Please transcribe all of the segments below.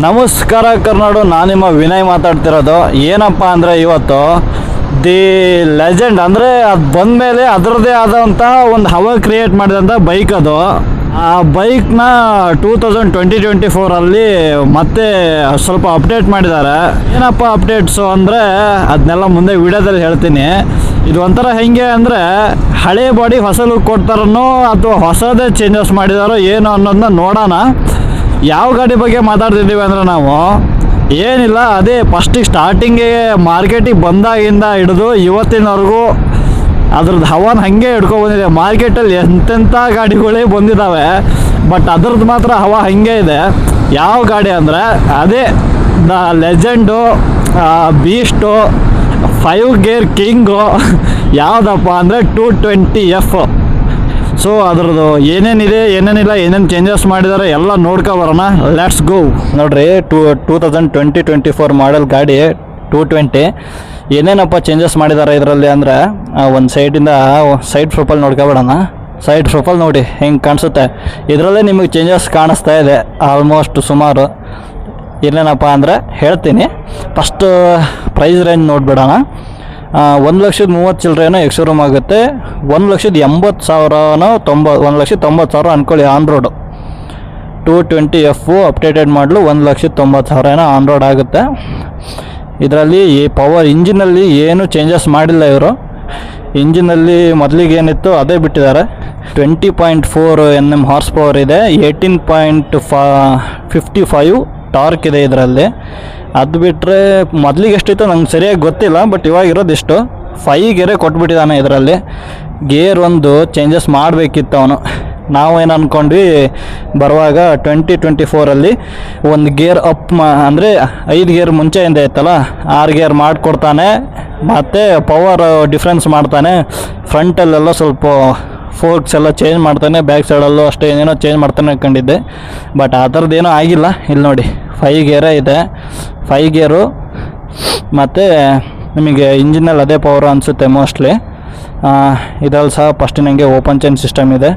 ನಮಸ್ಕಾರ ಕರ್ನಾಡು, ನಾನು ನಿಮ್ಮ ವಿನಯ್ ಮಾತಾಡ್ತಿರೋದು. ಏನಪ್ಪ ಅಂದರೆ ಇವತ್ತು ದಿ ಲೆಜೆಂಡ್ ಅಂದರೆ ಅದು ಬಂದಮೇಲೆ ಅದರದ್ದೇ ಆದಂಥ ಒಂದು ಹವ ಕ್ರಿಯೇಟ್ ಮಾಡಿದಂಥ ಬೈಕ್ ಅದು. ಆ ಬೈಕ್ನ ಟೂ ತೌಸಂಡ್ ಟ್ವೆಂಟಿ ಟ್ವೆಂಟಿ ಫೋರಲ್ಲಿ ಮತ್ತೆ ಸ್ವಲ್ಪ ಅಪ್ಡೇಟ್ ಮಾಡಿದ್ದಾರೆ. ಏನಪ್ಪ ಅಪ್ಡೇಟ್ಸು ಅಂದರೆ ಅದನ್ನೆಲ್ಲ ಮುಂದೆ ವಿಡಿಯೋದಲ್ಲಿ ಹೇಳ್ತೀನಿ. ಇದು ಒಂಥರ ಹೆಂಗೆ ಅಂದರೆ ಹಳೆ ಬಾಡಿ ಹೊಸ ಲುಕ್ ಕೊಡ್ತಾರನೋ ಅಥವಾ ಹೊಸದೇ ಚೇಂಜಸ್ ಮಾಡಿದಾರೋ ಏನು ಅನ್ನೋದನ್ನ ನೋಡೋಣ. ಯಾವ ಗಾಡಿ ಬಗ್ಗೆ ಮಾತಾಡ್ತಿದ್ದೀವಿ ಅಂದರೆ ನಾವು ಏನಿಲ್ಲ, ಅದೇ ಫಸ್ಟಿಗೆ ಸ್ಟಾರ್ಟಿಂಗಿಗೆ ಮಾರ್ಕೆಟಿಗೆ ಬಂದಾಗಿಂದ ಹಿಡಿದು ಇವತ್ತಿನವರೆಗೂ ಅದ್ರದ್ದು ಹವಾನ ಹಾಗೆ ಹಿಡ್ಕೊ ಬಂದಿದೆ. ಮಾರ್ಕೆಟಲ್ಲಿ ಎಂತೆಂಥ ಗಾಡಿಗಳೇ ಬಂದಿದ್ದಾವೆ ಬಟ್ ಅದ್ರದ್ದು ಮಾತ್ರ ಹವಾ ಹಾಗೆ ಇದೆ. ಯಾವ ಗಾಡಿ ಅಂದರೆ ಅದೇ the legend beast five gear king ಯಾವುದಪ್ಪ ಅಂದರೆ ಟೂ ಟ್ವೆಂಟಿ ಎಫ್ ಸೊ ಅದ್ರದ್ದು ಏನೇನಿದೆ, ಏನೇನಿಲ್ಲ, ಏನೇನು ಚೇಂಜಸ್ ಮಾಡಿದ್ದಾರೆ ಎಲ್ಲ ನೋಡ್ಕೊ ಬರೋಣ. ಲೆಟ್ಸ್ ಗೋ ನೋಡ್ರಿ, two two thousand twenty twenty four model ಗಾಡಿ ಟೂ ಟ್ವೆಂಟಿ ಏನೇನಪ್ಪ ಚೇಂಜಸ್ ಮಾಡಿದ್ದಾರೆ ಇದರಲ್ಲಿ ಅಂದರೆ ಒಂದು ಸೈಡಿಂದ ಸೈಡ್ ಪ್ರೊಫೈಲ್ ನೋಡ್ಕೊಬೇಡಣ ಸೈಡ್ ಪ್ರೊಫೈಲ್ ನೋಡಿ, ಹೆಂಗೆ ಕಾಣಿಸುತ್ತೆ. ಇದರಲ್ಲೇ ನಿಮಗೆ ಚೇಂಜಸ್ ಕಾಣಿಸ್ತಾ ಇದೆ ಆಲ್ಮೋಸ್ಟ್ ಸುಮಾರು. ಏನೇನಪ್ಪ ಅಂದರೆ ಹೇಳ್ತೀನಿ. ಫಸ್ಟ್ ಪ್ರೈಸ್ ರೇಂಜ್ ನೋಡ್ಬಿಡೋಣ. ಒಂದು ಲಕ್ಷದ ಮೂವತ್ತು ಚಿಲ್ಲರೆನೋ ಎಕ್ಸ್ರೂಮ್ ಆಗುತ್ತೆ. ಒಂದು ಲಕ್ಷದ ಎಂಬತ್ತು ಸಾವಿರನೋ ತೊಂಬ, ಒಂದು ಲಕ್ಷದ ತೊಂಬತ್ತು ಸಾವಿರ ಅಂದ್ಕೊಳ್ಳಿ on road. Two twenty F updated ಮಾಡಲು ಒಂದು ಲಕ್ಷದ ತೊಂಬತ್ತು ಸಾವಿರ ಏನೋ ಆನ್ ರೋಡ್ ಆಗುತ್ತೆ. ಇದರಲ್ಲಿ ಈ ಪವರ್ ಇಂಜಿನಲ್ಲಿ ಏನು ಚೇಂಜಸ್ ಮಾಡಿಲ್ಲ ಇವರು. ಇಂಜಿನಲ್ಲಿ ಮೊದಲಿಗೆ ಏನಿತ್ತು ಅದೇ ಬಿಟ್ಟಿದ್ದಾರೆ. Twenty point four N M horse power ಇದೆ. ಏಯ್ಟೀನ್ ಪಾಯಿಂಟ್ ಫಾ, ಫಿಫ್ಟಿ ಫೈವ್ ಟಾರ್ಕ್ ಇದೆ ಇದರಲ್ಲಿ. ಅದು ಬಿಟ್ಟರೆ ಮೊದಲಿಗೆ ಎಷ್ಟಿತ್ತು ನಂಗೆ ಸರಿಯಾಗಿ ಗೊತ್ತಿಲ್ಲ ಬಟ್ ಇವಾಗ ಇರೋದಿಷ್ಟು ಫೈ ಗೆರೆ ಕೊಟ್ಬಿಟ್ಟಿದ್ದಾನೆ ಇದರಲ್ಲಿ. ಗೇರ್ ಒಂದು ಚೇಂಜಸ್ ಮಾಡಬೇಕಿತ್ತು ಅವನು. ನಾವು ಏನು ಅಂದ್ಕೊಂಡ್ವಿ ಬರುವಾಗ ಟ್ವೆಂಟಿ ಟ್ವೆಂಟಿ ಫೋರಲ್ಲಿ ಒಂದು ಗೇರ್ ಅಪ್ ಮಾ, ಅಂದರೆ ಐದು ಗೇರ್ ಮುಂಚೆಯಿಂದ ಇತ್ತಲ್ಲ, ಆರು ಗೇರ್ ಮಾಡಿಕೊಡ್ತಾನೆ, ಮತ್ತು ಪವರ್ ಡಿಫ್ರೆನ್ಸ್ ಮಾಡ್ತಾನೆ ಫ್ರಂಟಲ್ಲೆಲ್ಲ ಸ್ವಲ್ಪ ಫೋರ್ಕ್ಸ್ ಎಲ್ಲ ಚೇಂಜ್ ಮಾಡ್ತಾನೆ ಬ್ಯಾಕ್ ಸೈಡಲ್ಲೂ ಅಷ್ಟೇ ಏನೇನೋ ಚೇಂಜ್ ಮಾಡ್ತಾನೆ ಅನ್ಕೊಂಡಿದ್ದೆ. ಬಟ್ ಆ ಥರದ್ದು ಏನೂ ಆಗಿಲ್ಲ ಇಲ್ಲಿ ನೋಡಿ ಫೈ ಗೇರೇ ಇದೆ. ಫೈ ಗೇರು ಮತ್ತು ನಿಮಗೆ ಇಂಜಿನಲ್ಲಿ ಅದೇ ಪವರ್ ಅನಿಸುತ್ತೆ ಮೋಸ್ಟ್ಲಿ ಇದರಲ್ಲಿ ಸಹ ಫಸ್ಟ್ ನನಗೆ ಓಪನ್ ಚೈನ್ ಸಿಸ್ಟಮ್ ಇದೆ.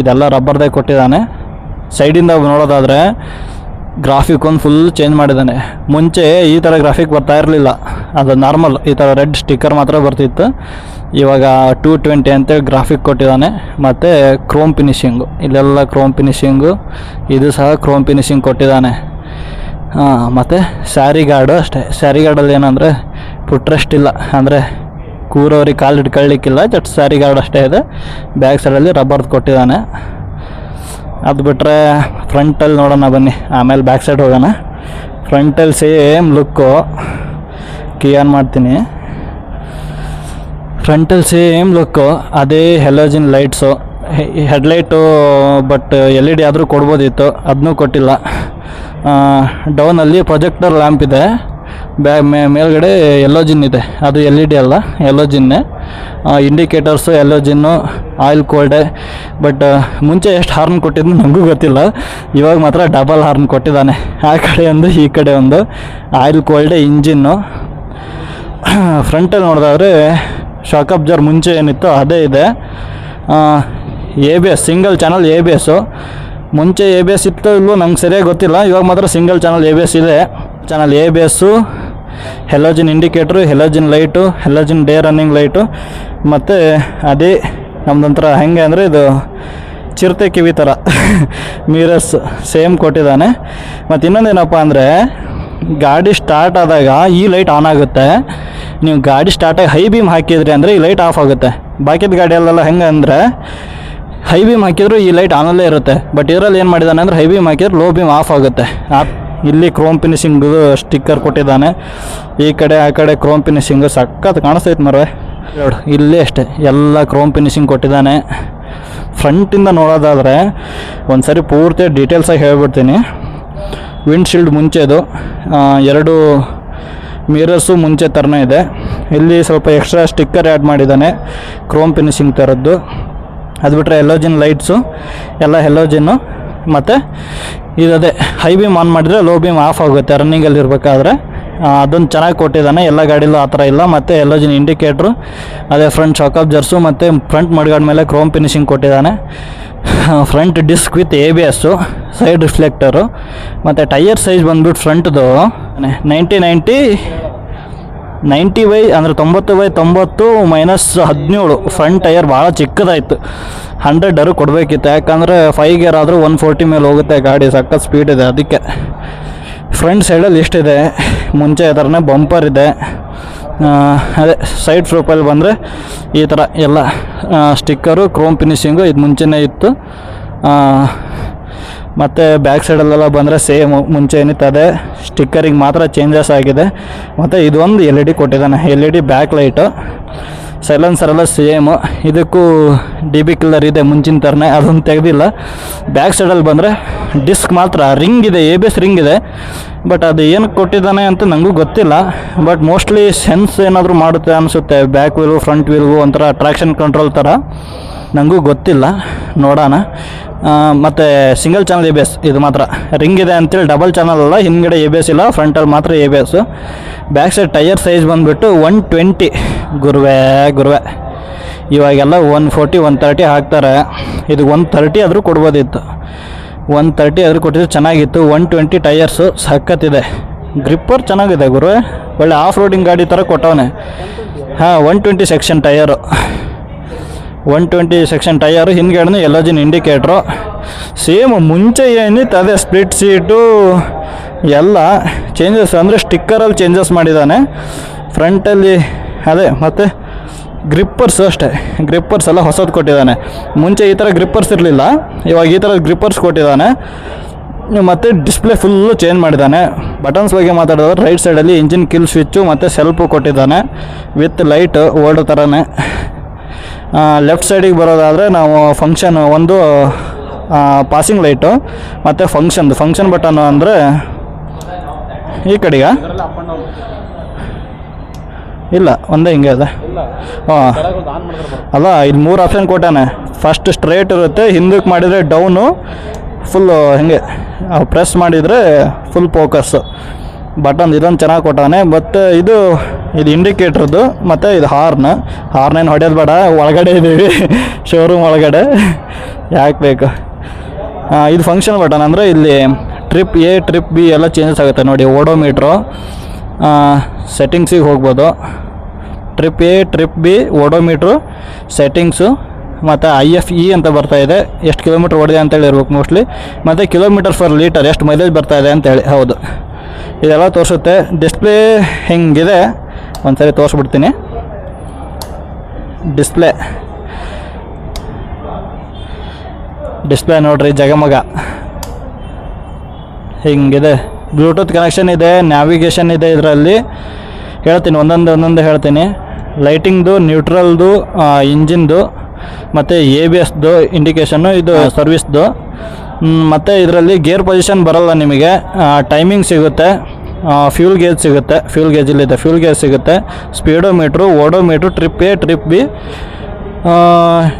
ಇದೆಲ್ಲ ರಬ್ಬರ್ದೇ ಕೊಟ್ಟಿದ್ದಾನೆ. ಸೈಡಿಂದ ನೋಡೋದಾದರೆ ಗ್ರಾಫಿಕ್ ಒಂದು ಫುಲ್ ಚೇಂಜ್ ಮಾಡಿದ್ದಾನೆ. ಮುಂಚೆ ಈ ಥರ ಗ್ರಾಫಿಕ್ ಬರ್ತಾ ಇರಲಿಲ್ಲ. ಅದು ನಾರ್ಮಲ್ ಈ ಥರ ರೆಡ್ ಸ್ಟಿಕ್ಕರ್ ಮಾತ್ರ ಬರ್ತಿತ್ತು. ಇವಾಗ ಟೂ ಟ್ವೆಂಟಿ ಅಂತೇಳಿ ಗ್ರಾಫಿಕ್ ಕೊಟ್ಟಿದ್ದಾನೆ. ಮತ್ತು ಕ್ರೋಮ್ ಫಿನಿಷಿಂಗು ಇಲ್ಲೆಲ್ಲ ಕ್ರೋಮ್ ಫಿನಿಷಿಂಗು ಇದು ಸಹ ಕ್ರೋಮ್ ಫಿನಿಷಿಂಗ್ ಕೊಟ್ಟಿದ್ದಾನೆ. ಹಾಂ, ಮತ್ತು ಸ್ಯಾರಿ ಗಾರ್ಡು ಅಷ್ಟೇ. ಸ್ಯಾರಿ ಗಾರ್ಡಲ್ಲಿ ಏನಂದರೆ ಪುಟ್ರೆಸ್ಟ್ ಇಲ್ಲ. ಅಂದರೆ ಕೂರೋರಿಗೆ ಕಾಲು ಇಟ್ಕೊಳ್ಳಿಕ್ಕಿಲ್ಲ ಜಸ್ಟ್ ಗಾರ್ಡ್ ಅಷ್ಟೇ ಇದೆ. ಬ್ಯಾಕ್ ಸೈಡಲ್ಲಿ ರಬ್ಬರ್ದು ಕೊಟ್ಟಿದ್ದಾನೆ. ಅದು ಬಿಟ್ಟರೆ ಫ್ರಂಟಲ್ಲಿ ನೋಡೋಣ ಬನ್ನಿ. ಆಮೇಲೆ ಬ್ಯಾಕ್ ಸೈಡ್ ಹೋಗೋಣ. ಫ್ರಂಟಲ್ಲಿ ಸೇಮ್ ಲುಕ್ಕು ಕೀ ಆನ್ ಮಾಡ್ತೀನಿ. ಫ್ರಂಟಲ್ಲಿ ಸೇಮ್ ಲುಕ್ಕು ಅದೇ halogen lights headlight but L E D ಆದರೂ ಕೊಡ್ಬೋದಿತ್ತು. ಅದನ್ನೂ ಕೊಟ್ಟಿಲ್ಲ. ಡೌನಲ್ಲಿ ಪ್ರೊಜೆಕ್ಟರ್ ಲ್ಯಾಂಪ್ ಇದೆ. ಬ್ಯಾ ಮೇಲ್ಗಡೆ ಎಲ್ಲೋ ಎಲ್ಲೋಜಿನ್ ಇದೆ. ಅದು ಎಲ್ ಇ ಡಿ ಅಲ್ಲ ಎಲ್ಲೋಜಿನ್ನೇ ಇಂಡಿಕೇಟರ್ಸು ಎಲ್ಲೋಜಿನ್ನು ಆಯಿಲ್ ಕೋಲ್ಡೆ ಬಟ್ ಮುಂಚೆ ಎಷ್ಟು ಹಾರ್ನ್ ಕೊಟ್ಟಿದ್ದು ನನಗೂ ಗೊತ್ತಿಲ್ಲ. ಇವಾಗ ಮಾತ್ರ ಡಬಲ್ ಹಾರ್ನ್ ಕೊಟ್ಟಿದ್ದಾನೆ. ಆ ಕಡೆ ಒಂದು, ಈ ಕಡೆ ಒಂದು. ಆಯಿಲ್ ಕೋಲ್ಡೆ ಇಂಜಿನ್ನು ಫ್ರಂಟಲ್ಲಿ ನೋಡಿದ್ರೆ ಶಾಕ್ ಅಬ್ಜರ್ ಮುಂಚೆ ಏನಿತ್ತು ಅದೇ ಇದೆ. A B S single channel A B S ಮುಂಚೆ ಎ ಬಿ ಎಸ್ ಇತ್ತು ಇಲ್ವೋ ನಂಗೆ ಸರಿಯಾಗಿ ಗೊತ್ತಿಲ್ಲ. ಇವಾಗ ಮಾತ್ರ single channel A B S ಇದೆ. Channel A B S halogen indicator halogen light halogen day running light ಮತ್ತು ಅದೇ ನಮ್ದೊಂಥರ ಹೆಂಗೆ ಅಂದರೆ ಇದು ಚಿರತೆ ಕಿವಿ ಥರ ಮೀರಸ್ ಸೇಮ್ ಕೊಟ್ಟಿದ್ದಾನೆ. ಮತ್ತು ಇನ್ನೊಂದೇನಪ್ಪ ಅಂದರೆ ಗಾಡಿ ಸ್ಟಾರ್ಟ್ ಆದಾಗ ಈ ಲೈಟ್ ಆನ್ ಆಗುತ್ತೆ. ನೀವು ಗಾಡಿ ಸ್ಟಾರ್ಟಾಗಿ ಹೈ ಬೀಮ್ ಹಾಕಿದ್ರಿ ಅಂದರೆ ಈ ಲೈಟ್ ಆಫ್ ಆಗುತ್ತೆ. ಬಾಕಿದ ಗಾಡಿಯಲ್ಲೆಲ್ಲ ಹೆಂಗೆ ಅಂದರೆ ಹೈ ಬೀಮ್ ಹಾಕಿದ್ರು ಈ ಲೈಟ್ ಆನಲ್ಲೇ ಇರುತ್ತೆ. ಬಟ್ ಇದರಲ್ಲಿ ಏನು ಮಾಡಿದ್ದಾನೆ ಅಂದರೆ ಹೈ ಬೀಮ್ ಹಾಕಿದ್ರೆ ಲೋ ಬೀಮ್ ಆಫ್ ಆಗುತ್ತೆ. ಇಲ್ಲಿ ಕ್ರೋಮ್ ಫಿನಿಶಿಂಗ್ ಸ್ಟಿಕ್ಕರ್ ಕೊಟ್ಟಿದ್ದಾನೆ. ಈ ಕಡೆ, ಆ ಕಡೆ ಕ್ರೋಮ್ ಫಿನಿಶಿಂಗು ಸಖತ್ ಕಾಣಿಸ್ತೈತೆ ಮರವೆ ನೋಡು, ಇಲ್ಲೇ ಅಷ್ಟೇ. ಎಲ್ಲ ಕ್ರೋಮ್ ಫಿನಿಶಿಂಗ್ ಕೊಟ್ಟಿದ್ದಾನೆ. ಫ್ರಂಟಿಂದ ನೋಡೋದಾದರೆ ಒಂದು ಸರಿ ಪೂರ್ತಿ ಡೀಟೇಲ್ಸಾಗಿ ಹೇಳ್ಬಿಡ್ತೀನಿ. ವಿಂಡ್ಶೀಲ್ಡ್ ಮುಂಚೆದು ಎರಡು ಮಿರರ್ಸು ಮುಂಚೆ ಥರನೇ ಇದೆ. ಇಲ್ಲಿ ಸ್ವಲ್ಪ ಎಕ್ಸ್ಟ್ರಾ ಸ್ಟಿಕ್ಕರ್ ಆ್ಯಡ್ ಮಾಡಿದ್ದಾನೆ. ಕ್ರೋಮ್ ಫಿನಿಶಿಂಗ್ ಥರದ್ದು ಅದು ಬಿಟ್ಟರೆ ಎಲ್ಲೋಜಿನ್ ಲೈಟ್ಸು ಎಲ್ಲ ಹೆಲೋಜಿನ್ನು ಮತ್ತು ಇದದೇ ಹೈ ಬೀಮ್ ಆನ್ ಮಾಡಿದರೆ ಲೋ ಬೀಮ್ ಆಫ್ ಆಗುತ್ತೆ ರನ್ನಿಂಗಲ್ಲಿ ಇರಬೇಕಾದ್ರೆ. ಅದೊಂದು ಚೆನ್ನಾಗಿ ಕೊಟ್ಟಿದ್ದಾನೆ, ಎಲ್ಲ ಗಾಡಿಲೂ ಆ ಥರ ಇಲ್ಲ. ಮತ್ತು ಎಲ್ಲೋಜಿನ್ ಇಂಡಿಕೇಟ್ರು ಅದೇ ಫ್ರಂಟ್ ಶಾಕ್ ಜರ್ಸು ಮತ್ತು ಫ್ರಂಟ್ ಮಡ್ಗಾಡ್ ಮೇಲೆ ಕ್ರೋಮ್ ಫಿನಿಷಿಂಗ್ ಕೊಟ್ಟಿದ್ದಾನೆ. Front disc with A B S side reflector ಮತ್ತು ಟೈಯರ್ ಸೈಜ್ ಬಂದ್ಬಿಟ್ಟು ಫ್ರಂಟ್ದು ನೈಂಟಿ ನೈಂಟಿ ನೈಂಟಿ ಬೈ ಅಂದರೆ ತೊಂಬತ್ತು ಬೈ ತೊಂಬತ್ತು ಮೈನಸ್ ಹದಿನೇಳು ಫ್ರಂಟ್ ಟೈಯರ್ ಭಾಳ ಚಿಕ್ಕದಾಯಿತು. ಹಂಡ್ರೆಡ್ ಅರು ಕೊಡಬೇಕಿತ್ತು. ಯಾಕಂದರೆ ಫೈವ್ ಗಿಯರ್ ಆದರೂ ಒನ್ ಫೋರ್ಟಿ ಮೇಲೆ ಹೋಗುತ್ತೆ ಗಾಡಿ. ಸಖತ್ ಸ್ಪೀಡ್ ಇದೆ ಅದಕ್ಕೆ. ಫ್ರಂಟ್ ಸೈಡಲ್ಲಿ ಇಷ್ಟಿದೆ ಮುಂಚೆ ಥರನೇ ಬಂಪರ್ ಇದೆ. ಅದೇ ಸೈಡ್ ಪ್ರೊಫೈಲ್ ಬಂದರೆ ಈ ಥರ ಎಲ್ಲ ಸ್ಟಿಕ್ಕರು ಕ್ರೋಮ್ ಫಿನಿಷಿಂಗು ಇದು ಮುಂಚೆನೇ ಇತ್ತು. ಮತ್ತು ಬ್ಯಾಕ್ ಸೈಡಲ್ಲೆಲ್ಲ ಬಂದರೆ ಸೇಮ್ ಮುಂಚೆ ಏನಿತ್ತದೆ? ಸ್ಟಿಕ್ಕರಿಂಗ್ ಮಾತ್ರ ಚೇಂಜಸ್ ಆಗಿದೆ. ಮತ್ತು ಇದೊಂದು ಎಲ್ ಇ ಡಿ ಕೊಟ್ಟಿದ್ದಾನೆ. L E D back light silencer ಎಲ್ಲ ಸೇಮು ಇದಕ್ಕೂ ಡಿ ಬಿ ಕಿಲ್ಲರ್ ಇದೆ ಮುಂಚಿನ ಥರನೇ ಅದನ್ನು ತೆಗೆದಿಲ್ಲ. ಬ್ಯಾಕ್ ಸೈಡಲ್ಲಿ ಬಂದರೆ ಡಿಸ್ಕ್ ಮಾತ್ರ. ರಿಂಗ್ ಇದೆ ಎ ಬಿ ಎಸ್ ರಿಂಗ್ ಇದೆ. ಬಟ್ ಅದು ಏನಕ್ಕೆ ಕೊಟ್ಟಿದ್ದಾನೆ ಅಂತ ನನಗೂ ಗೊತ್ತಿಲ್ಲ. ಬಟ್ ಮೋಸ್ಟ್ಲಿ ಸೆನ್ಸ್ ಏನಾದರೂ ಮಾಡುತ್ತೆ ಅನಿಸುತ್ತೆ. ಬ್ಯಾಕ್ ವೀಲ್ಗು ಫ್ರಂಟ್ ವೀಲ್ಗು ಒಂಥರ ಅಟ್ರಾಕ್ಷನ್ ಕಂಟ್ರೋಲ್ ಥರ. ನನಗೂ ಗೊತ್ತಿಲ್ಲ. ನೋಡೋಣ. ಮತ್ತು ಸಿಂಗಲ್ ಚಾನಲ್ ಎ ಇದು ಮಾತ್ರ. ರಿಂಗ್ ಇದೆ ಅಂತೇಳಿ ಡಬಲ್ ಚಾನಲ್ ಅಲ್ಲ, ಹಿಂದ್ಗಡೆ ಎ ಬಿ ಎಸ್ ಇಲ್ಲ ಫ್ರಂಟಲ್ಲಿ ಮಾತ್ರ A B S back side tyre size ಬಂದುಬಿಟ್ಟು ಒನ್ ಟ್ವೆಂಟಿ ಗುರುವೆ ಗುರುವೆ. ಇವಾಗೆಲ್ಲ ಒನ್ ಫೋರ್ಟಿ ಒನ್ ತರ್ಟಿ ಹಾಕ್ತಾರೆ. ಇದು ಒನ್ ತರ್ಟಿ ಆದರೂ ಕೊಡ್ಬೋದಿತ್ತು. ಒನ್ ತರ್ಟಿ ಆದರೂ ಕೊಟ್ಟಿದ್ರೆ ಚೆನ್ನಾಗಿತ್ತು. ಒನ್ ಟ್ವೆಂಟಿ ಟೈಯರ್ಸು ಸಖತ್ತಿದೆ. ಗ್ರಿಪ್ಪರ್ ಚೆನ್ನಾಗಿದೆ ಗುರುವೆ. ಒಳ್ಳೆ ಆಫ್ ರೋಡಿಂಗ್ ಗಾಡಿ ಥರ ಕೊಟ್ಟವನೆ. ಹಾಂ one twenty section tyre one twenty section tyre ಹಿಂದ್ಗಡೆ ಎಲ್ಲೋಜಿನ್ ಇಂಡಿಕೇಟ್ರು ಸೇಮ್ ಮುಂಚೆ ಏನಿತ್ತು, ಅದೇ ಸ್ಪ್ಲಿಟ್ ಸೀಟು ಎಲ್ಲ ಚೇಂಜಸ್ ಅಂದರೆ ಸ್ಟಿಕ್ಕರಲ್ಲಿ ಚೇಂಜಸ್ ಮಾಡಿದ್ದಾನೆ. ಫ್ರಂಟಲ್ಲಿ ಅದೇ, ಮತ್ತು ಗ್ರಿಪ್ಪರ್ಸ್ ಅಷ್ಟೇ. ಗ್ರಿಪ್ಪರ್ಸ್ ಎಲ್ಲ ಹೊಸದು ಕೊಟ್ಟಿದ್ದಾನೆ. ಮುಂಚೆ ಈ ಥರ ಗ್ರಿಪ್ಪರ್ಸ್ ಇರಲಿಲ್ಲ, ಇವಾಗ ಈ ಥರ ಗ್ರಿಪ್ಪರ್ಸ್ ಕೊಟ್ಟಿದ್ದಾನೆ. ಮತ್ತು ಡಿಸ್ಪ್ಲೇ ಫುಲ್ಲು ಚೇಂಜ್ ಮಾಡಿದ್ದಾನೆ. ಬಟನ್ಸ್ ಬಗ್ಗೆ ಮಾತಾಡಿದ್ರೆ ರೈಟ್ ಸೈಡಲ್ಲಿ ಇಂಜಿನ್ ಕಿಲ್ ಸ್ವಿಚ್ಚು ಮತ್ತು ಸೆಲ್ಫು ಕೊಟ್ಟಿದ್ದಾನೆ. ವಿತ್ ಲೈಟ್ ಓಲ್ಡ್ ಥರನೇ ಲೆಫ್ಟ್ ಸೈಡಿಗೆ ಬರೋದಾದರೆ ನಾವು ಫಂಕ್ಷನ್ ಒಂದು ಪಾಸಿಂಗ್ ಲೈಟು ಮತ್ತು ಫಂಕ್ಷನ್ದು ಫಂಕ್ಷನ್ ಬಟನ್ ಅಂದರೆ ಈ ಕಡೆಗ. ಇಲ್ಲ, ಒಂದೇ ಹಿಂಗೆ ಇದೆ. ಹಾಂ. ಅಲ್ಲ, ಇದು ಮೂರು ಆಪ್ಷನ್ ಕೊಟ್ಟಾನೆ. ಫಸ್ಟ್ ಸ್ಟ್ರೇಟ್ ಇರುತ್ತೆ ಹಿಂದಕ್ಕೆ ಮಾಡಿದರೆ ಡೌನು ಫುಲ್ಲು ಹಿಂಗೆ. ಪ್ರೆಸ್ ಮಾಡಿದರೆ ಫುಲ್ ಫೋಕಸ್ಸು ಬಟನ್ ಇದೊಂದು ಚೆನ್ನಾಗಿ ಕೊಟ್ಟಾನೆ ಮತ್ತು ಇದು ಇದು ಇಂಡಿಕೇಟ್ರದ್ದು, ಮತ್ತು ಇದು ಹಾರ್ನ್. ಹಾರ್ನ್ ಏನು ಹೊಡೆಯೋದು ಬೇಡ, ಒಳಗಡೆ ಇದ್ದೀವಿ ಶೋರೂಮ್ ಒಳಗಡೆ. ಯಾಕೆ ಬೇಕು? ಇದು ಫಂಕ್ಷನ್ ಬಟನ್ ಅಂದರೆ ಇಲ್ಲಿ ಟ್ರಿಪ್ ಎ ಟ್ರಿಪ್ ಬಿ ಎಲ್ಲ ಚೇಂಜಸ್ ಆಗುತ್ತೆ. ನೋಡಿ ಓಡೋಮೀಟ್ರು ಸೆಟ್ಟಿಂಗ್ಸಿಗೆ ಹೋಗ್ಬೋದು. Trip A trip B odometer settings ಮತ್ತು ಐ ಎಫ್ ಇ ಅಂತ ಬರ್ತಾ ಇದೆ. ಎಷ್ಟು ಕಿಲೋಮೀಟ್ರ್ ಓಡಿದೆ ಅಂತೇಳಿ ಇರ್ಬೇಕು ಮೋಸ್ಟ್ಲಿ ಮತ್ತು ಕಿಲೋಮೀಟರ್ ಫರ್ ಲೀಟರ್ ಎಷ್ಟು ಮೈಲೇಜ್ ಬರ್ತಾ ಇದೆ ಅಂತೇಳಿ ಹೌದು. ಇದೆಲ್ಲ ತೋರಿಸುತ್ತೆ. ಡಿಸ್ಪ್ಲೇ ಹಿಂಗಿದೆ? ಒಂದ್ಸರಿ ತೋರಿಸ್ಬಿಡ್ತೀನಿ. ಡಿಸ್ಪ್ಲೇ. ಡಿಸ್ಪ್ಲೇ ನೋಡ್ರಿ ಜಗಮಗ. ಹಿಂಗಿದೆ. ಬ್ಲೂಟೂತ್ ಕನೆಕ್ಷನ್ ಇದೆ ನ್ಯಾವಿಗೇಷನ್ ಇದೆ ಇದರಲ್ಲಿ. ಹೇಳ್ತೀನಿ ಒಂದೊಂದು ಒಂದೊಂದು ಹೇಳ್ತೀನಿ. ಲೈಟಿಂಗ್ದು ನ್ಯೂಟ್ರಲ್ದು ಇಂಜಿನ್ದು ಮತ್ತು ಎ ಬಿ ಎಸ್ದು ಇಂಡಿಕೇಷನ್ನು ಇದು ಸರ್ವಿಸ್ದು ಮತ್ತು ಇದರಲ್ಲಿ ಗೇರ್ ಪೊಸಿಷನ್ ಬರಲ್ಲ ನಿಮಗೆ. ಟೈಮಿಂಗ್ ಸಿಗುತ್ತೆ. ಫ್ಯೂಲ್ ಗೇಜ್ ಸಿಗುತ್ತೆ. ಫ್ಯೂಲ್ ಗೇಜ್ ಇಲ್ಲಿದೆ. ಫ್ಯೂಲ್ ಗೇಜ್ ಸಿಗುತ್ತೆ. Speedometer odometer trip A trip B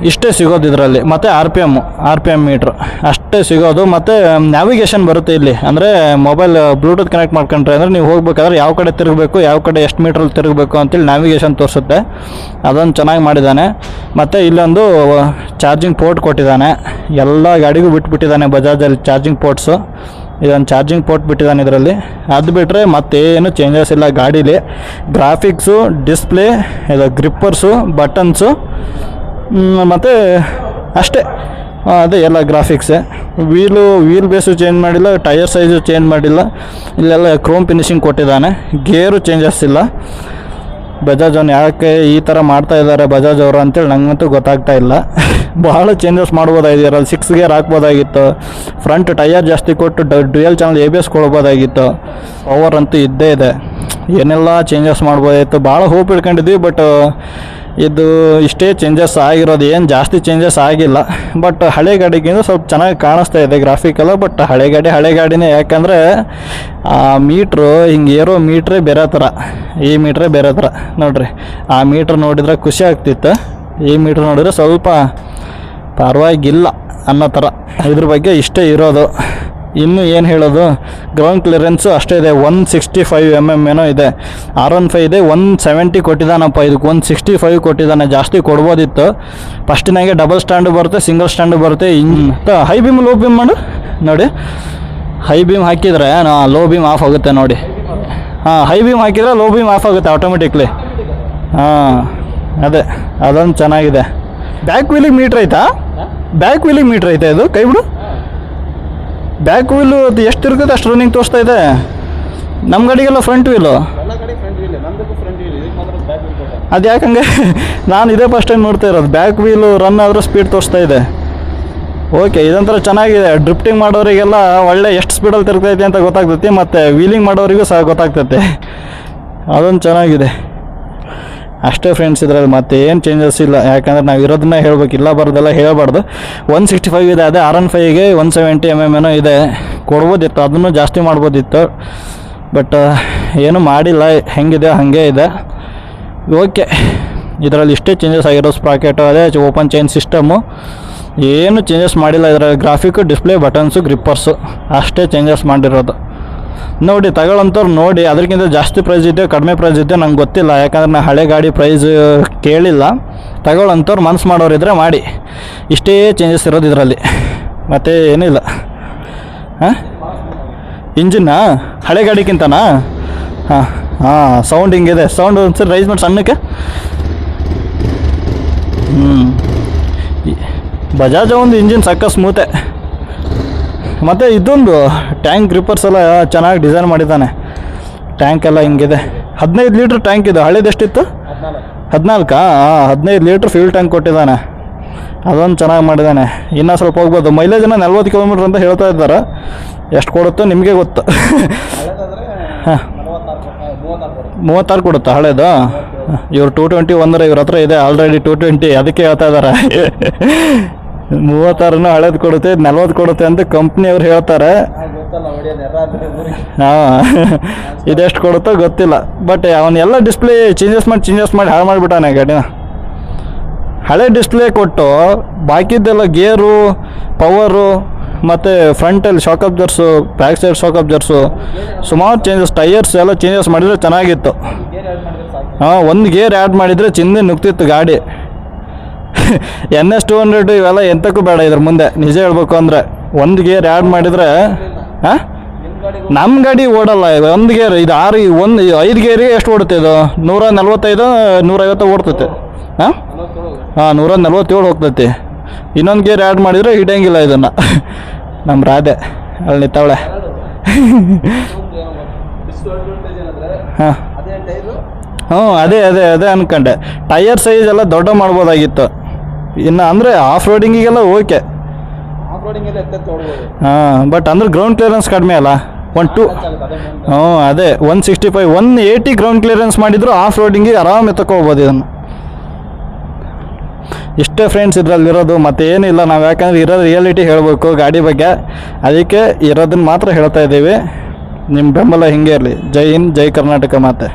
ಇಷ್ಟೇ ಸಿಗೋದು ಇದರಲ್ಲಿ. ಮತ್ತು R P M R P M meter ಅಷ್ಟೇ ಸಿಗೋದು. ಮತ್ತು ನ್ಯಾವಿಗೇಷನ್ ಬರುತ್ತೆ ಇಲ್ಲಿ. ಅಂದರೆ ಮೊಬೈಲ್ ಬ್ಲೂಟೂತ್ ಕನೆಕ್ಟ್ ಮಾಡ್ಕೊಂಡ್ರೆ ಅಂದರೆ ನೀವು ಹೋಗ್ಬೇಕಾದ್ರೆ ಯಾವ ಕಡೆ ತಿರುಗಬೇಕು, ಯಾವ ಕಡೆ ಎಷ್ಟು ಮೀಟ್ರಲ್ಲಿ ತಿರುಗಬೇಕು ಅಂತೇಳಿ ನ್ಯಾವಿಗೇಷನ್ ತೋರಿಸುತ್ತೆ. ಅದೊಂದು ಚೆನ್ನಾಗಿ ಮಾಡಿದ್ದಾನೆ. ಮತ್ತು ಇಲ್ಲೊಂದು ಚಾರ್ಜಿಂಗ್ ಪೋರ್ಟ್ ಕೊಟ್ಟಿದ್ದಾನೆ. ಎಲ್ಲ ಗಾಡಿಗೂ ಬಿಟ್ಬಿಟ್ಟಿದ್ದಾನೆ ಬಜಾಜಲ್ಲಿ ಚಾರ್ಜಿಂಗ್ ಪೋರ್ಟ್ಸು ಇದೊಂದು ಚಾರ್ಜಿಂಗ್ ಪೋರ್ಟ್ ಬಿಟ್ಟಿದ್ದಾನೆ ಇದರಲ್ಲಿ. ಅದು ಬಿಟ್ಟರೆ ಮತ್ತೇನು ಚೇಂಜಸ್ ಇಲ್ಲ ಗಾಡೀಲಿ. ಗ್ರಾಫಿಕ್ಸು ಡಿಸ್ಪ್ಲೇ ಇದು ಗ್ರಿಪ್ಪರ್ಸು ಬಟನ್ಸು ಮತ್ತು ಅಷ್ಟೇ. ಅದೇ ಎಲ್ಲ ಗ್ರಾಫಿಕ್ಸೆ ವೀಲು ವೀಲ್ ಬೇಸು ಚೇಂಜ್ ಮಾಡಿಲ್ಲ ಟೈರ್ ಸೈಜು ಚೇಂಜ್ ಮಾಡಿಲ್ಲ. ಇಲ್ಲೆಲ್ಲ ಕ್ರೋಮ್ ಫಿನಿಶಿಂಗ್ ಕೊಟ್ಟಿದ್ದಾನೆ ಗೇರು ಚೇಂಜಸ್ ಇಲ್ಲ. ಬಜಾಜ್ ಅವ್ನು ಯಾಕೆ ಈ ಥರ ಮಾಡ್ತಾ ಇದ್ದಾರೆ ಬಜಾಜ್ ಅವರು ಅಂತೇಳಿ ನಂಗಂತೂ ಗೊತ್ತಾಗ್ತಾ ಇಲ್ಲ. ಭಾಳ ಚೇಂಜಸ್ ಮಾಡ್ಬೋದಾಗಿದೆ ಅಲ್ಲಿ ಸಿಕ್ಸ್ ಗೇರ್ ಹಾಕ್ಬೋದಾಗಿತ್ತು. ಫ್ರಂಟ್ ಟೈಯರ್ ಜಾಸ್ತಿ ಕೊಟ್ಟು dual channel A B S ಕೊಡ್ಬೋದಾಗಿತ್ತು. Power ಅಂತೂ ಇದ್ದೇ ಇದೆ. ಏನೆಲ್ಲ ಚೇಂಜಸ್ ಮಾಡ್ಬೋದಾಗಿತ್ತು. ಭಾಳ ಹೋಪ್ ಇಟ್ಕೊಂಡಿದ್ವಿ ಬಟ್ ಇದು ಇಷ್ಟೇ ಚೇಂಜಸ್ ಆಗಿರೋದು, ಏನು ಜಾಸ್ತಿ ಚೇಂಜಸ್ ಆಗಿಲ್ಲ. ಬಟ್ ಹಳೆ ಗಾಡಿಗಿಂತ ಸ್ವಲ್ಪ ಚೆನ್ನಾಗಿ ಕಾಣಿಸ್ತಾ ಇದೆ ಗ್ರಾಫಿಕಲ್ಲ ಬಟ್ ಹಳೆ ಗಾಡಿ ಹಳೆ ಗಾಡಿನೇ ಯಾಕಂದರೆ, ಆ ಮೀಟ್ರು ಹಿಂಗೆ ಏರೋ ಮೀಟ್ರೇ ಬೇರೆ ಥರ ಈ ಮೀಟ್ರೇ ಬೇರೆ ಥರ ನೋಡ್ರಿ, ಆ ಮೀಟ್ರ್ ನೋಡಿದ್ರೆ ಖುಷಿ ಆಗ್ತಿತ್ತು. ಈ ಮೀಟ್ರ್ ನೋಡಿದ್ರೆ ಸ್ವಲ್ಪ ಪರವಾಗಿಲ್ಲ ಅನ್ನೋ ಥರ ಇದ್ರ ಬಗ್ಗೆ ಇಷ್ಟೇ ಇರೋದು. ಇನ್ನು ಏನು ಹೇಳೋದು? ಗ್ರೌಂಡ್ ಕ್ಲಿಯರೆನ್ಸು ಅಷ್ಟೇ ಇದೆ one sixty five M M ಏನೋ ಇದೆ. ಆರ್ ಒನ್ ಫೈವ್ ಇದೆ ಒನ್ ಸೆವೆಂಟಿ ಕೊಟ್ಟಿದ್ದಾನಪ್ಪ ಇದಕ್ಕೆ ಒನ್ ಸಿಕ್ಸ್ಟಿ ಫೈವ್ ಕೊಟ್ಟಿದ್ದಾನೆ ಜಾಸ್ತಿ ಕೊಡ್ಬೋದಿತ್ತು. ಫಸ್ಟಿನಾಗೆ ಡಬಲ್ ಸ್ಟ್ಯಾಂಡು ಬರುತ್ತೆ ಸಿಂಗಲ್ ಸ್ಟ್ಯಾಂಡು ಬರುತ್ತೆ. ಇನ್ ಹೈ ಬೀಮ್ ಲೋ ಬೀಮ್ ಮಾಡು. ನೋಡಿ. ಹೈ ಬೀಮ್ ಹಾಕಿದರೆ ಲೋ ಬೀಮ್ ಆಫ್ ಆಗುತ್ತೆ ನೋಡಿ. ಹಾಂ ಹೈ ಬೀಮ್ ಹಾಕಿದರೆ ಲೋ ಬೀಮ್ ಆಫ್ ಆಗುತ್ತೆ ಆಟೋಮೆಟಿಕ್ಲಿ ಹಾಂ ಅದೇ ಅದೊಂದು ಚೆನ್ನಾಗಿದೆ. ಬ್ಯಾಕ್ ವೀಲಿಗೆ ಮೀಟ್ರ್ ಐತಾ? ಬ್ಯಾಕ್ ವೀಲಿಗೆ ಮೀಟ್ರ್ ಐತೆ ಇದು? ಕೈ ಬಿಡು. ಬ್ಯಾಕ್ ವೀಲು ಅದು ಎಷ್ಟು ಇರ್ತದೆ? ಅಷ್ಟು ರನ್ನಿಂಗ್ ತೋರಿಸ್ತಾ ಇದೆ. ನಮ್ಮ ಗಾಡಿಗೆಲ್ಲ ಫ್ರಂಟ್ ವೀಲ್ ಅದು ಯಾಕಂಗೆ ನಾನು ಇದೇ ಫಸ್ಟ್ ಟೈಮ್ ನೋಡ್ತಾ ಇರೋದು. ಬ್ಯಾಕ್ ವೀಲು ರನ್ ಆದರೂ ಸ್ಪೀಡ್ ತೋರಿಸ್ತಾ ಇದೆ. ಓಕೆ ಇದೊಂಥರ ಚೆನ್ನಾಗಿದೆ. ಡ್ರಿಫ್ಟಿಂಗ್ ಮಾಡೋರಿಗೆಲ್ಲ ಒಳ್ಳೆ ಎಷ್ಟು ಸ್ಪೀಡಲ್ಲಿ ತಿರುಗ್ತೈತೆ ಅಂತ ಗೊತ್ತಾಗ್ತೈತಿ ಮತ್ತು ವೀಲಿಂಗ್ ಮಾಡೋರಿಗೂ ಸಹ ಗೊತ್ತಾಗ್ತೈತೆ. ಅದೊಂದು ಚೆನ್ನಾಗಿದೆ. ಅಷ್ಟೇ ಫ್ರೆಂಡ್ಸ್ ಇದ್ರಲ್ಲಿ ಮತ್ತೆ ಏನು ಚೇಂಜಸ್ ಇಲ್ಲ. ಯಾಕಂದ್ರೆ ನಾವು ಇರೋದನ್ನ ಹೇಳ್ಬೇಕು, ಇಲ್ಲ ಬರೋದೆಲ್ಲ ಹೇಳಬಾರ್ದು. ಒನ್ ಸಿಕ್ಸ್ಟಿ ಫೈವ್ ಇದೆ, ಅದೇ ಆರ್ ಒನ್ ಫೈವ್ಗೆ ಒನ್ ಸೆವೆಂಟಿ ಎಂ ಎಂ ಏನೋ ಇದೆ. ಕೊಡ್ಬೋದಿತ್ತು, ಅದನ್ನು ಜಾಸ್ತಿ ಮಾಡ್ಬೋದಿತ್ತು. ಬಟ್ ಏನು ಮಾಡಿಲ್ಲ, ಹೆಂಗಿದೆ, ಹಾಗೆ ಇದೆ. ಓಕೆ ಇದರಲ್ಲಿ ಇಷ್ಟೇ ಚೇಂಜಸ್ ಆಗಿರೋ ಸ್ಪ್ರಾಕೆಟು ಅದೇ ಓಪನ್ ಚೈನ್ ಸಿಸ್ಟಮು ಏನು ಚೇಂಜಸ್ ಮಾಡಿಲ್ಲ, ಇದರಲ್ಲಿ ಗ್ರಾಫಿಕ್ಕು ಡಿಸ್ಪ್ಲೇ ಬಟನ್ಸು ಗ್ರಿಪ್ಪರ್ಸು ಅಷ್ಟೇ ಚೇಂಜಸ್ ಮಾಡಿರೋದು. ನೋಡಿ, ತಗೊಳ್ಳಂಥವ್ರು ನೋಡಿ. ಅದಕ್ಕಿಂತ ಜಾಸ್ತಿ ಪ್ರೈಸ್ ಇದೆ ಕಡಿಮೆ ಪ್ರೈಸ್ ಇದೆ ನಂಗೆ ಗೊತ್ತಿಲ್ಲ. ಯಾಕಂದ್ರೆ ನಾನು ಹಳೆ ಗಾಡಿ ಪ್ರೈಸ್ ಕೇಳಿಲ್ಲ. ತಗೊಳ್ಳಂಥವ್ರು ಮನ್ಸು ಮಾಡೋರಿದ್ರೆ ಮಾಡಿ. ಇಷ್ಟೇ ಚೇಂಜಸ್ ಇರೋದು ಇದರಲ್ಲಿ. ಮತ್ತು ಏನಿಲ್ಲ. ಹಾಂ? ಇಂಜಿನ್ನಾ ಹಳೆ ಗಾಡಿಗಿಂತನಾ ಹಾಂ ಹಾಂ ಸೌಂಡ್ ಹಿಂಗಿದೆ. ಸೌಂಡ್ ಒಂದ್ಸರಿ ರೈಸ್ ಮಾಡಿ ಸಣ್ಣಕ್ಕೆ. ಹ್ಞೂ ಬಜಾಜ್ ಒಂದು ಇಂಜಿನ್ ಸಕ್ಕ ಸ್ಮೂತೆ ಮತ್ತು ಇದೊಂದು ಟ್ಯಾಂಕ್ ಗ್ರಿಪ್ಪರ್ಸ್ ಎಲ್ಲ ಚೆನ್ನಾಗಿ ಡಿಸೈನ್ ಮಾಡಿದ್ದಾನೆ. ಟ್ಯಾಂಕ್ ಎಲ್ಲ ಹಿಂಗಿದೆ. ಹದಿನೈದು ಲೀಟ್ರ್ ಟ್ಯಾಂಕ್ ಇದೆ. ಹಳೇದು ಎಷ್ಟಿತ್ತು? ಹದಿನಾಲ್ಕು. ಹದಿನೈದು ಲೀಟ್ರ್ ಫ್ಯೂಲ್ ಟ್ಯಾಂಕ್ ಕೊಟ್ಟಿದ್ದಾನೆ. ಅದೊಂದು ಚೆನ್ನಾಗಿ ಮಾಡಿದ್ದಾನೆ. ಇನ್ನೂ ಸ್ವಲ್ಪ ಹೋಗ್ಬೋದು. ಮೈಲೇಜನ್ನು ನಲ್ವತ್ತು ಕಿಲೋಮೀಟ್ರ್ ಅಂತ ಹೇಳ್ತಾ ಇದ್ದಾರೆ. ಎಷ್ಟು ಕೊಡುತ್ತೋ ನಿಮಗೆ ಗೊತ್ತು. ಹಾಂ. ಮೂವತ್ತಾರು ಕೊಡುತ್ತಾ? ಹಳೇದು? ಇವ್ರು ಟೂ ಟ್ವೆಂಟಿ ಒಂದರ ಇವ್ರ ಹತ್ರ ಇದೆ. ಆಲ್ರೆಡಿ ಟೂ ಟ್ವೆಂಟಿ ಅದಕ್ಕೆ ಹೇಳ್ತಾ ಇದ್ದಾರೆ. ಮೂವತ್ತಾರನ್ನು ಹಳೇದು ಕೊಡುತ್ತೆ ನಲ್ವತ್ತು ಕೊಡುತ್ತೆ ಅಂತ ಕಂಪ್ನಿಯವ್ರು ಹೇಳ್ತಾರೆ. ಹಾ ಇದೆಷ್ಟು ಕೊಡುತ್ತೋ ಗೊತ್ತಿಲ್ಲ. ಬಟ್ ಅವನ್ನೆಲ್ಲ ಡಿಸ್ಪ್ಲೇ ಚೇಂಜಸ್ ಮಾಡಿ ಚೇಂಜಸ್ ಮಾಡಿ ಹಾಳು ಮಾಡಿಬಿಟ್ಟಾನೆ ಗಾಡಿನ ಹಳೆ ಡಿಸ್ಪ್ಲೇ ಕೊಟ್ಟು ಬಾಕಿದ್ದೆಲ್ಲ ಗೇರು ಪವರು ಮತ್ತು ಫ್ರಂಟಲ್ಲಿ shock absorbers back side shock absorbers ಸುಮಾರು ಚೇಂಜಸ್ ಟೈರ್ಸ್ ಎಲ್ಲ ಚೇಂಜಸ್ ಮಾಡಿದರೆ ಚೆನ್ನಾಗಿತ್ತು. ಹಾಂ ಒಂದು ಗೇರ್ ಆ್ಯಡ್ ಮಾಡಿದರೆ ಚಿಂದೆ ನುಗ್ತಿತ್ತು ಗಾಡಿ. ಎನ್ ಎಸ್ ಟು ಹಂಡ್ರೆಡ್ ಇವೆಲ್ಲ ಎಂತಕ್ಕೂ ಬೇಡ ಇದ್ರ ಮುಂದೆ. ನಿಜ ಹೇಳ್ಬೇಕು ಅಂದ್ರೆ, ಒಂದು ಗೇರ್ ಆ್ಯಡ್ ಮಾಡಿದ್ರೆ ಹಾಂ ನಿಮ್ಮ ಗಾಡಿ ಓಡಲ್ಲ ಒಂದು ಗೇರ್, ಇದು ಆರು ಒಂದು ಐದು ಗೇರಿಗೆ ಎಷ್ಟು ಓಡುತ್ತೆ ಇದು? ನೂರ ನಲ್ವತ್ತೈದು ನೂರೈವತ್ತು ಓಡ್ತೈತೆ. ಹಾಂ ಹಾಂ ನೂರ ನಲ್ವತ್ತೇಳು ಹೋಗ್ತೈತಿ. ಇನ್ನೊಂದು ಗೇರ್ ಆ್ಯಡ್ ಮಾಡಿದರೆ ಹಿಡಂಗಿಲ್ಲ ಇದನ್ನು. ನಮ್ಮ ರಾಧೆ, ಅಲ್ಲಿ ನಿತ್ತವಳೆ ಹಾಂ. ಹ್ಞೂ ಅದೇ ಅದೇ ಅದೇ ಅನ್ಕೊಂಡೆ. ಟೈರ್ ಸೈಜ್ ಎಲ್ಲ ದೊಡ್ಡ ಮಾಡ್ಬೋದಾಗಿತ್ತು. ಇನ್ನು ಅಂದರೆ ಆಫ್ ರೋಡಿಂಗಿಗೆಲ್ಲ ಓಕೆ. ಹಾಂ ಬಟ್ ಅಂದ್ರೆ ಗ್ರೌಂಡ್ ಕ್ಲಿಯರೆನ್ಸ್ ಕಡಿಮೆ ಅಲ್ಲ? ಒನ್ ಟು ಹ್ಞೂ ಅದೇ one sixty five one eighty ground clearance ಮಾಡಿದ್ರು ಆಫ್ ರೋಡಿಂಗಿಗೆ ಆರಾಮ್ ಎತ್ತಕೋಬೋದು ಇದನ್ನು. ಇಷ್ಟೇ ಫ್ರೆಂಡ್ಸ್ ಇದರಲ್ಲಿರೋದು ಮತ್ತೆ ಏನಿಲ್ಲ ನಾವು ಯಾಕಂದ್ರೆ ಇರೋ ರಿಯಾಲಿಟಿ ಹೇಳಬೇಕು ಗಾಡಿ ಬಗ್ಗೆ. ಅದಕ್ಕೆ ಇರೋದನ್ನ ಮಾತ್ರ ಹೇಳ್ತಾ ಇದ್ದೀವಿ. ನಿಮ್ಮ ಬೆಂಬಲ ಹಿಂಗೆ ಇರಲಿ. ಜೈ ಹಿಂದ್ ಜೈ ಕರ್ನಾಟಕ ಮಾತೆ.